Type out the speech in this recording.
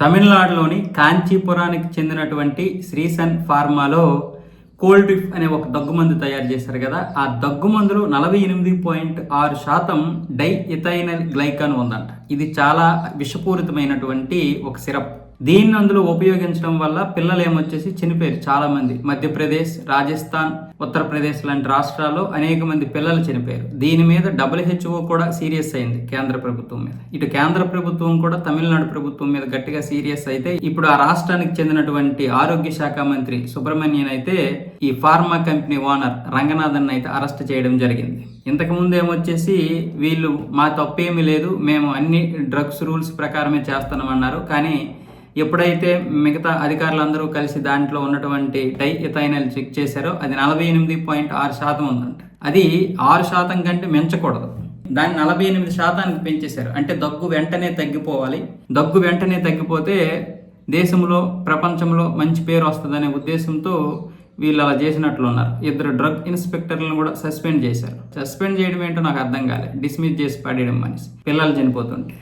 తమిళనాడులోని కాంచీపురానికి చెందినటువంటి శ్రీసన్ ఫార్మాలో కోల్డ్రిఫ్ అనే ఒక దగ్గుమందు తయారు చేశారు కదా. ఆ దగ్గుమందులో నలభై ఎనిమిది పాయింట్ ఆరు శాతం డై ఇథైనల్ గ్లైకాన్ ఉందంట. ఇది చాలా విషపూరితమైనటువంటి ఒక సిరప్. దీన్ని అందులో ఉపయోగించడం వల్ల పిల్లలు ఏమొచ్చేసి చనిపోయారు. చాలా మంది మధ్యప్రదేశ్ రాజస్థాన్ ఉత్తరప్రదేశ్ లాంటి రాష్ట్రాల్లో అనేక మంది పిల్లలు చనిపోయారు. దీని మీద డబ్ల్యూహెచ్ఓ కూడా సీరియస్ అయింది కేంద్ర ప్రభుత్వం మీద. ఇటు కేంద్ర ప్రభుత్వం కూడా తమిళనాడు ప్రభుత్వం మీద గట్టిగా సీరియస్ అయితే ఇప్పుడు ఆ రాష్ట్రానికి చెందినటువంటి ఆరోగ్య శాఖ మంత్రి సుబ్రహ్మణ్యన్ అయితే ఈ ఫార్మా కంపెనీ ఓనర్ రంగనాథన్ అయితే అరెస్ట్ చేయడం జరిగింది. ఇంతకు ముందు ఏమొచ్చేసి వీళ్ళు మా తప్పేమీ లేదు మేము అన్ని డ్రగ్స్ రూల్స్ ప్రకారమే చేస్తామన్నారు కానీ ఎప్పుడైతే మిగతా అధికారులందరూ కలిసి దాంట్లో ఉన్నటువంటి డై ఇథైనల్ చెక్ చేశారో అది నలభై ఎనిమిది పాయింట్ ఆరు శాతం ఉందంట. అది ఆరు శాతం కంటే మించకూడదు. దాన్ని నలభై ఎనిమిది శాతానికి పెంచేశారు. అంటే దగ్గు వెంటనే తగ్గిపోవాలి. దగ్గు వెంటనే తగ్గిపోతే దేశంలో ప్రపంచంలో మంచి పేరు వస్తుందనే ఉద్దేశంతో వీళ్ళు అలా చేసినట్లు ఉన్నారు. ఇద్దరు డ్రగ్ ఇన్స్పెక్టర్లను కూడా సస్పెండ్ చేశారు. సస్పెండ్ చేయడం ఏంటో నాకు అర్థం కాలేదు డిస్మిస్ చేసి పడేయడం మనిషి. పిల్లలు చనిపోతుంటే.